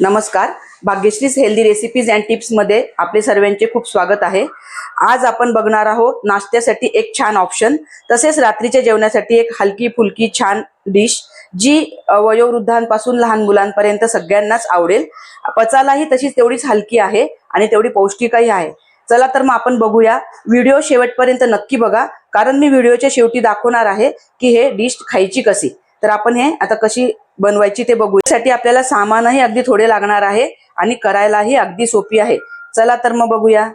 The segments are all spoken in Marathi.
नमस्कार. भाग्यश्रीज हेल्दी रेसिपीज अँड टिप्समध्ये आपले सर्वांचे खूप स्वागत आहे. आज आपण बघणार आहोत नाश्त्यासाठी एक छान ऑप्शन तसेच रात्रीच्या जेवणासाठी एक हलकी फुलकी छान डिश जी वयोवृद्धांपासून लहान मुलांपर्यंत सगळ्यांनाच आवडेल. पचालाही तशीच तेवढीच हलकी आहे आणि तेवढी पौष्टिकही आहे. चला तर मग आपण बघूया. व्हिडिओ शेवटपर्यंत नक्की बघा कारण मी व्हिडिओच्या शेवटी दाखवणार आहे की हे डिश खायची कशी. तर आपण हे आता कशी बनवायची ते बघू यासाठी आपल्याला सामानही अगदी थोडे लागणार आहे आणि करायलाही अगदी सोपी आहे. चला तर मग बघूया.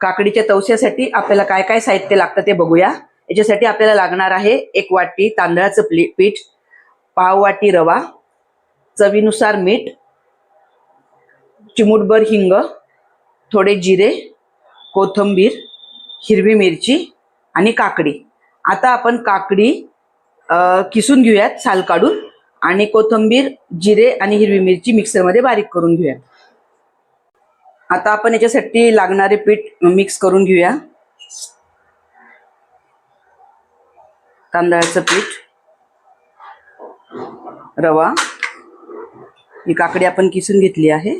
काकडीच्या तवश्यासाठी आपल्याला काय काय साहित्य लागतं ते बघूया. याच्यासाठी आपल्याला लागणार आहे एक वाटी तांदळाचं प्ली- पीठ पाव वाटी रवा चवीनुसार मीठ चिमूटभर हिंग थोडे जिरे कोथिंबीर हिरवी मिरची आणि काकडी. आता आपण काकडी किसून घेऊयात साल काढून आणि कोथिंबीर जिरे आणि हिरवी मिरची मिक्सरमध्ये बारीक करून घेऊयात. आता आपण याच्यासाठी लागणारे पीठ मिक्स करून घेऊया. तांदळाचं पीठ रवा ही काकडी आपण किसून घेतली आहे.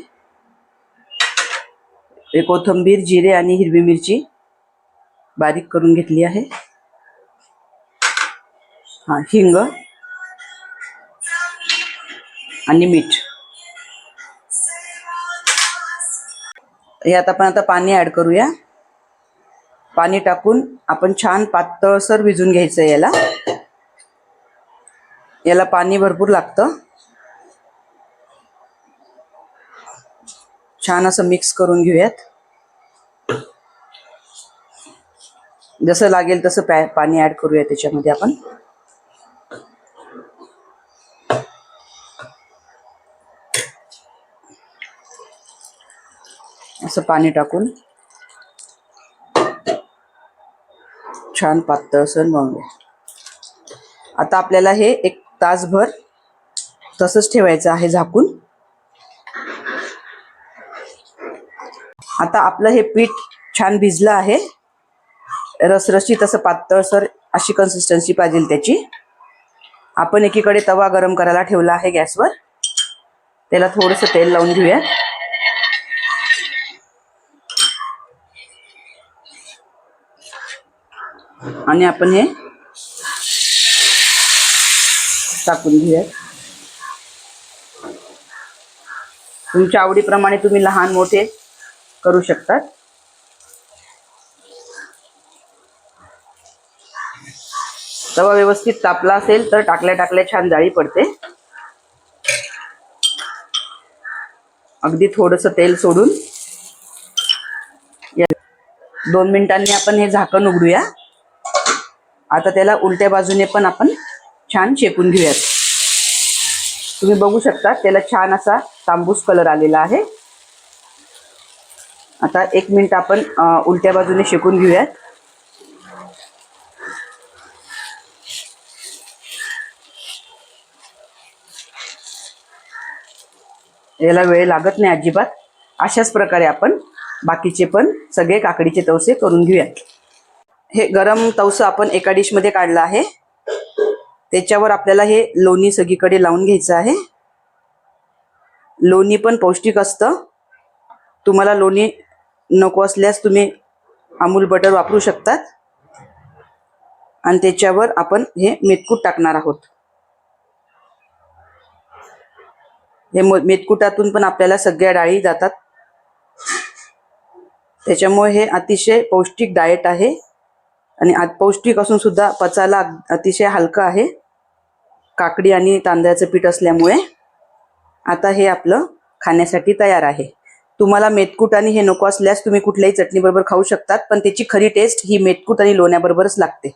कोथंबीर कोथिंबीर जिरे आणि हिरवी मिरची बारीक करून घेतली आहे. हा हिंग आणि मीठ. यात आपण आता पाणी ऍड करूया. पाणी टाकून आपण छान पातळसर भिजून घ्यायचं याला. याला पाणी भरपूर लागतं. छान असं मिक्स करून घेऊयात. जसं लागेल तसं पॅ पाणी ऍड करूया त्याच्यामध्ये आपण. असं पाणी टाकून. छान पातळसर मळूया आता आपल्याला हे एक तासभर तसंच ठेवायचं आहे झाकून. आता आपलं हे पीठ छान भिजलं आहे. रसरशीत असं पातळसर अशी कन्सिस्टन्सी पाहिजे त्याची. आपण एकीकडे तवा गरम करायला ठेवला आहे गॅसवर. त्याला थोडंसं तेल लावून घेऊया. आणि आपण हे टाकून घेऊयात तुमच्या आवडीप्रमाणे तुम्ही लहान मोठे करू शकतात. तवा व्यवस्थित तापला असेल तर टाकल्या टाकल्या छान जाळी पडते. अगदी थोडस तेल सोडून दोन मिनिटांनी आपण हे झाकण उघडूया. आता त्याला उलट्या बाजूने पण आपण छान शेकून घेऊयात. तुम्ही बघू शकता त्याला छान असा तांबूस कलर आलेला आहे. आता एक मिनिट आपण उलट्या बाजूने शेकून घेऊयात. याला वेळ लागत नाही अजिबात. अशाच प्रकारे आपण बाकीचे पण सगळे काकडीचे तवसे करून घेऊयात. हे गरम तवसं आपण एका डिशमध्ये काढलं आहे. त्याच्यावर आपल्याला हे लोणी सगळीकडे लावून घ्यायचं आहे. लोणी पण पौष्टिक असतं. तुम्हाला लोणी नको असल्यास तुम्ही अमूल बटर वापरू शकतात. आणि त्याच्यावर आपण हे मेथकूट टाकणार आहोत. हे म- मेथकुटातून पण आपल्याला सगळ्या डाळी जातात. त्याच्यामुळे हे अतिशय पौष्टिक डाएट आहे. आणि आत- पौष्टिक असून सुद्धा पचायला अतिशय हलकं आहे. काकडी आणि तांदळाचं पीठ असल्यामुळे आता हे आपलं खाण्यासाठी तयार आहे. तुम्हाला मेथकूट आणि हे नको असल्यास तुम्ही कुठल्याही चटणीबरोबर खाऊ शकतात पण त्याची खरी टेस्ट ही मेथकूट आणि लोण्याबरोबरच लागते.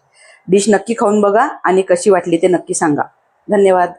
डिश नक्की खाऊन बघा आणि कशी वाटली ते नक्की सांगा. धन्यवाद.